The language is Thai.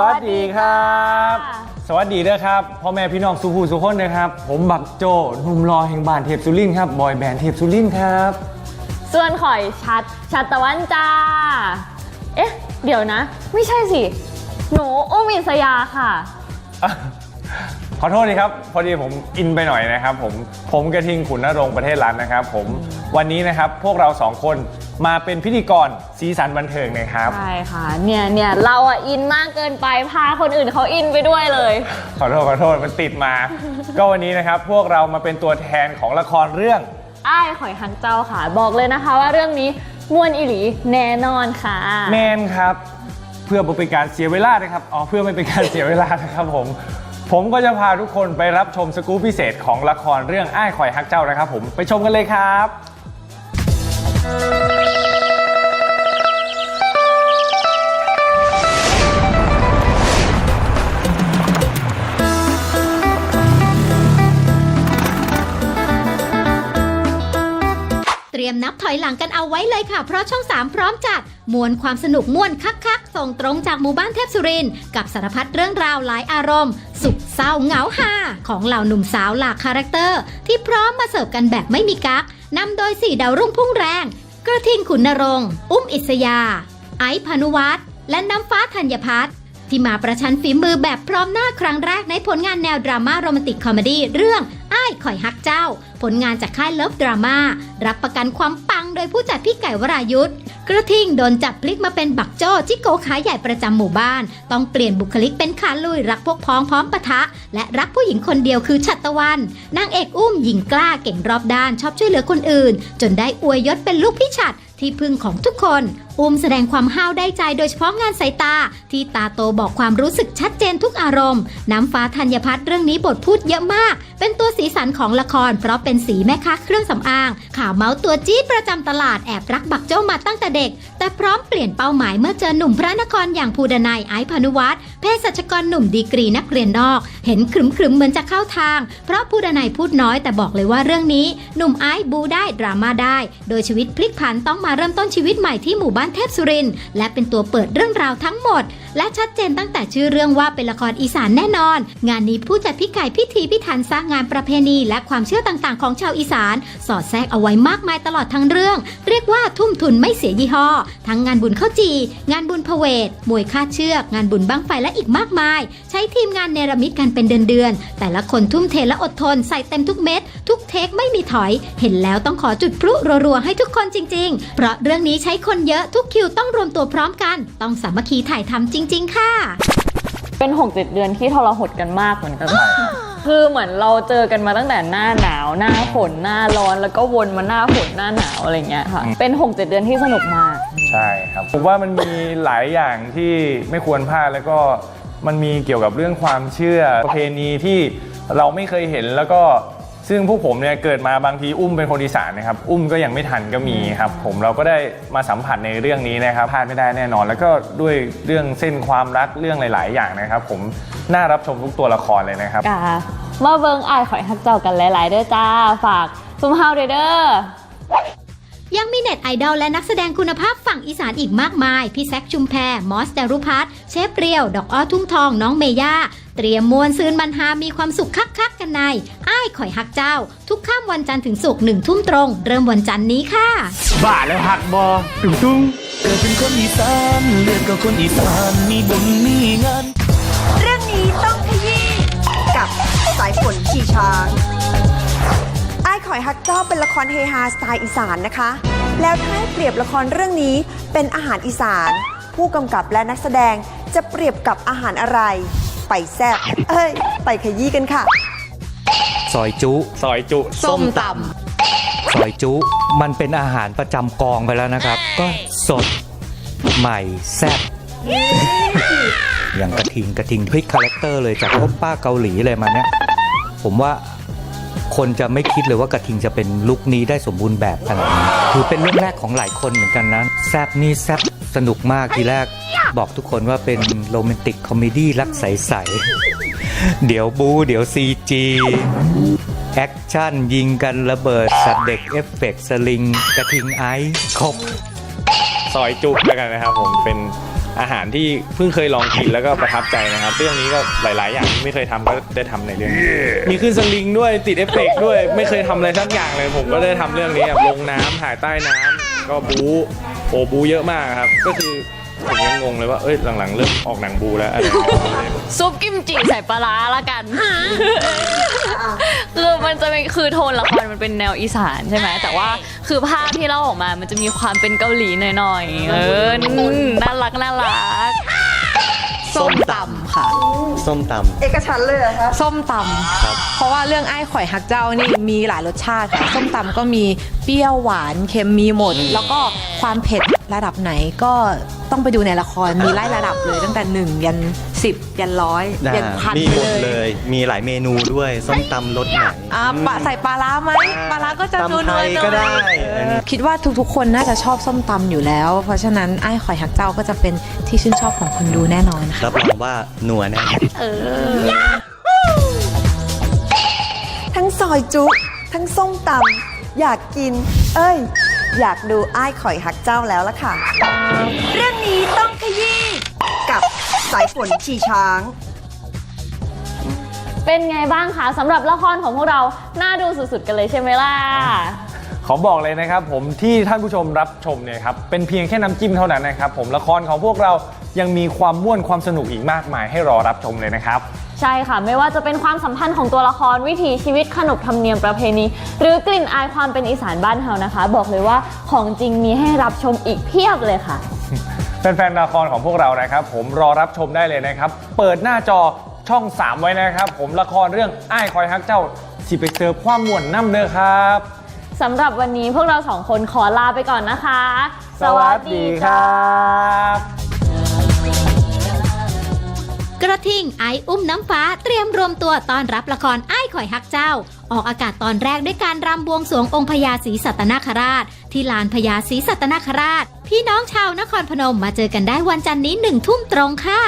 วัสดีครับ สวัสดีด้วยครับพ่อแม่พี่น้องสุภูสุคนนะครับ ผมบักโจหนุ่มรอแห่งบ้านเทพสุรินทร์ครับบอยแบนด์เทพสุรินทร์ครับ ส่วนข่อยชัดชัดตะวันจ้า เอ๊ะ เดี๋ยวนะ ไม่ใช่สิ หนูอุ้มอิสยาค่ะอะ ขอโทษดีครับ พอดีผมอินไปหน่อยนะครับ ผมผมกระทิงขุนนรงค์ประเทศรัตน์นะครับ ผมวันนี้นะครับพวกเราสองคนมาเป็นพิธีกรสีสันบันเทิงนะครับ ใช่ค่ะ เนี่ยเนี่ยเราอะอินมากเกินไปพาคนอื่นเขาอินไปด้วยเลย ขอโทษขอโทษมันติดมา ก็วันนี้นะครับพวกเรามาเป็นตัวแทนของละครเรื่องอ้ายข่อยฮักเจ้าค่ะ บอกเลยนะคะว่าเรื่องนี้มวนอิหลีแน่นอนค่ะแมนครับ เพื่อไม่เป็นการเสียเวลานะครับอ๋อเพื่อไม่เป็นการเสียเวลานะครับผม ผมก็จะพาทุกคนไปรับชมสกู๊ปพิเศษของละครเรื่องอ้ายข่อยฮักเจ้านะครับผมไปชมกันเลยครับ รียมนับถอยหลังกันเอาไว้เลยค่ะ เพราะช่อง 3 พร้อมจัดมวลความสนุกม่วนคักๆ ส่งตรงจากหมู่บ้านเทพสุรินกับสารพัดเรื่องราวหลายอารมณ์ สุขเศร้าเหงาฮาของเหล่าหนุ่มสาวหลากคาแรคเตอร์ ที่พร้อมมาเสิร์ฟกันแบบไม่มีกักนำโดยสี่ดาวรุ่งพุ่งแรง กระทิงขุนนรงค์อุ้มอิสยา ไอซ์พานุวัฒน์และน้ำฟ้าธัญพัฒน์ที่มาประชันฝีมือแบบพร้อมหน้าครั้งแรกในผลงานแนวดราม่าโรแมนติกคอมเมดี้เรื่อง อ้ายข่อยฮักเจ้า ผลงานจากค่ายเลิฟดราม่ารับประกันความปังโดยผู้จัดพี่ไก่วรายุทธ์กระทิงโดนจับพลิกมาเป็นบักโจ้จิโกขายใหญ่ประจำหมู่บ้าน ต้องเปลี่ยนบุคลิกเป็นขาลุยรักพวกพ้องพร้อมปะทะ และรักผู้หญิงคนเดียวคือชัตตะวันนางเอกอุ้มหญิงกล้าเก่งรอบด้านชอบช่วยเหลือคนอื่น จนได้อวยยศเป็นลูกพี่ชัดที่พึ่งของทุกคน อุ้มแสดงความห้าวได้ใจโดยเฉพาะงานสายตา ที่ตาโตบอกความรู้สึกชัดเจนทุกอารมณ์ น้ำฟ้าธัญพัฒน์เรื่องนี้บทพูดเยอะมาก เป็นตัวสีสันของละคร เพราะเป็นสีแม่ค้าเครื่องสำอาง ข่าวเมาส์ตัวจี๊ดประจำตลาดแอบรักบักเจ้ามาตั้งแต่เด็ก แต่พร้อมเปลี่ยนเป้าหมายเมื่อเจอหนุ่มพระนครอย่างภูดนัยไอพานุวัฒน์เภสัชกรหนุ่มดีกรีนักเรียนนอก เห็นขรึมๆเหมือนจะเข้าทาง เพราะภูดนัยพูดน้อยแต่บอกเลยว่าเรื่องนี้ หนุ่มไอซ์บูได้ดราม่าได้ โดยชีวิตพลิกผันต้องมาเริ่มต้นชีวิตใหม่ที่หมู่บ้านเทพสุรินและเป็นตัวเปิดเรื่องราวทั้งหมด และชัดเจนตั้งแต่ชื่อเรื่องว่าเป็นละครอีสานแน่นอน งานนี้ผู้จัดพี่ไก่พิธีพิถันสร้างงานประเพณีและความเชื่อต่างๆ ของชาวอีสาน สอดแทรกเอาไว้มากมายตลอดทั้งเรื่อง เรียกว่าทุ่มทุนไม่เสียยี่ห้อ ทั้งงานบุญข้าวจี งานบุญพเวทมวยคาดเชือก งานบุญบั้งไฟและอีกมากมาย ใช้ทีมงานเนรมิตกันเป็นเดือนๆแต่ละคนทุ่มเทและอดทนใส่เต็มทุกเม็ดทุกเทคไม่มีถอย เห็นแล้วต้องขอจุดพลุรัวๆให้ทุกคนจริง ๆ เพราะเรื่องนี้ใช้คนเยอะทุกคิวต้องรวมตัวพร้อมกัน ต้องสามัคคีถ่ายทำจริงๆ ค่ะ เป็น6กเเดือนที่ทรหดกันมากเหมือนกัน คือเหมือนเราเจอกันมาตั้งแต่หน้าหนาว หน้าฝนหน้าร้อน แล้วก็วนมาหน้าฝนหน้าหนาวอะไรเงี้ยค่ะ เป็น6กเดือนที่สนุกมาก ใช่ครับ ผมว่ามันมีหลายอย่างที่ไม่ควรพลาดแล้วก็มันมีเกี่ยวกับเรื่องความเชื่อประเพณีที่เราไม่เคยเห็นแล้วก็ ซึ่งพวกผมเนี่ยเกิดมาบางทีอุ้มเป็นคนอีสานนะครับอุ้มก็ยังไม่ทันก็มีครับผมเราก็ได้มาสัมผัสในเรื่องนี้นะครับพลาดไม่ได้แน่นอน แล้วก็ด้วยเรื่องเส้นความรักเรื่องหลาย ๆ อย่างนะครับ ผมน่ารับชมทุกตัวละครเลยนะครับกามาเบิงอายข่อยฮักเจ้ากันหลายๆเด้อจ้าฝากซุมเฮาเด้อเด้อ ยังมีเน็ตไอดอลและนักแสดงคุณภาพฝั่งอีสานอีกมากมาย พี่แซคชุมแพร มอสดารุพัฒน์เชฟเปรียว ดอกอ้อทุ่งทอง น้องเมย่า เตรียมมวลซืนบันฮามีความสุขคักๆกันใน อ้ายข่อยฮักเจ้า ทุกข้ามวันจันทร์ถึงศุกร์หนึ่งทุ่มตรง เริ่มวันจันทร์นี้ค่ะ บ้าแล้วหักบอตุ้งตุ้งเกิดเป็นคนอีสานเลือดก็คนอีสานมีบุญมีงาน อ้ายข่อยฮักเจ้าเป็นละครเฮฮาสไตล์อีสานนะคะ แล้วถ้าให้เปรียบละครเรื่องนี้เป็นอาหารอีสาน ผู้กำกับและนักแสดงจะเปรียบกับอาหารอะไร ไปแซบเอ้ย ไปขยี้กันค่ะ ซอยจุ ซอยจุ ส้มตซอยจุ มันเป็นอาหารประจำกองไปแล้วนะครับ ก็สดใหม่แซ่บอย่างกระทิงกระทิงพลิกคาแรคเตอร์เลยจากพบป้าเกาหลีเลยมาเนี่ยผมว่า คนจะไม่คิดเลยว่ากระทิงจะเป็นลุคนี้ได้สมบูรณ์แบบขนาดนี้คือเป็นเรื่องแรกของหลายคนเหมือนกันนะแซบนี่แซบสนุกมากทีแรก บอกทุกคนว่าเป็นโรแมนติกคอมเมดี้รักใสๆเดี๋ยวบูเดี๋ยวซีจีแอคชั่น ยิงกันระเบิดสัตว์เด็กเอฟเฟกต์สลิง กระทิงไอซ์ครบ ซอยจุแล้วกันนะครับ ผมเป็นอาหารที่เพิ่งเคยลองกินแล้วก็ประทับใจนะครับ เรื่องนี้ก็หลาย ๆ อย่างที่ไม่เคยทำก็ได้ทำในเรื่องนี้มีขึ้นสลิงด้วยติดเอฟเฟกต์ด้วยไม่เคยทำอะไรสักอย่างเลย ผมก็ได้ทำเรื่องนี้แบบลงน้ำถ่ายใต้น้ำก็บู๊โอ้บู๊เยอะมากครับ ก็คือ ผมยังงงเลยว่า เอ้ย หลังๆ เริ่มออกหนังบูแล้วอะไรอย่างเงี้ยซุปกิมจิใส่ปลาร้าละกัน คือมันจะเป็นคือโทนละครมันเป็นแนวอีสานใช่ไหมแต่ว่าคือภาพที่เราออกมามันจะมีความเป็นเกาหลีหน่อยๆ เออ น่ารักน่ารัก ส้มตำค่ะ ส้มตเอกฉันท์เลยเหรอคะส้มตำเพราะว่าเรื่องไอ้ข่อยฮักเจ้านี่มีหลายรสชาติค่ะส้มตำก็มีเปรี้ยวหวานเค็มมีหมด แล้วก็ความเผ็ดระดับไหนก็ต้องไปดูในละครมีไล่ระดับเลยตั้งแต่ 1 ยัน 10 ยันร้อยำยันพันมีไปหมดเลเลยย มีหลายเมนูด้วย ส้มตำรสไหน อ่าปะใส่ปลาร้าไหมปลาร้าก็จะตำนัวไทๆยก็ได้ เออคิดว่าทุกๆ คนน่าจะชอบส้มตำอยู่แล้ว เพราะฉะนั้นไอ้ข่อยฮักเจ้าก็จะเป็นที่ชื่นชอบของคนดูแน่นอนค่ะ รับรองว่านัวแน่ ทั้งซอยจุ ทั้งส้มตำอยากกิน เอ้ย อยากดูอ้ายข่อยฮักเจ้าแล้วล่ะค่ะ เรื่องนี้ต้องขยี้กับสายฝนชีช้าง เป็นไงบ้างคะสำหรับละครของพวกเรา น่าดูสุดๆกันเลยใช่ไหมล่ะ ขอบอกเลยนะครับผมที่ท่านผู้ชมรับชมเนี่ยครับเป็นเพียงแค่น้ำจิ้มเท่านั้นนะครับผมละครของพวกเรายังมีความม่วนความสนุกอีกมากมายให้รอรับชมเลยนะครับ ใช่ค่ะ ไม่ว่าจะเป็นความสัมพันธ์ของตัวละครวิถีชีวิตขนบธรรมเนียมประเพณี หรือกลิ่นอายความเป็นอีสานบ้านเฮานะคะ บอกเลยว่าของจริงมีให้รับชมอีกเพียบเลยค่ะ แฟนๆละครของพวกเรานะครับ ผมรอรับชมได้เลยนะครับ เปิดหน้าจอช่อง 3 ไว้นะครับ ผมละครเรื่องอ้ายคอยฮักเจ้าสิไปเสิร์ฟความม่วนน้ำเด้อครับสำหรับวันนี้พวกเราสองคนขอลาไปก่อนนะคะครับ กระทิงไออุ้มน้ำฟ้าเตรียมรวมตัวตอนรับละครไอ้ข่อยฮักเจ้า ออกอากาศตอนแรกด้วยการรำบวงสวงองค์พญาศรีสัตนคราช ที่ลานพญาศรีสัตนคราช พี่น้องชาวนครพนมมาเจอกันได้วันจันทร์นี้หนึ่งทุ่มตรงค่ะ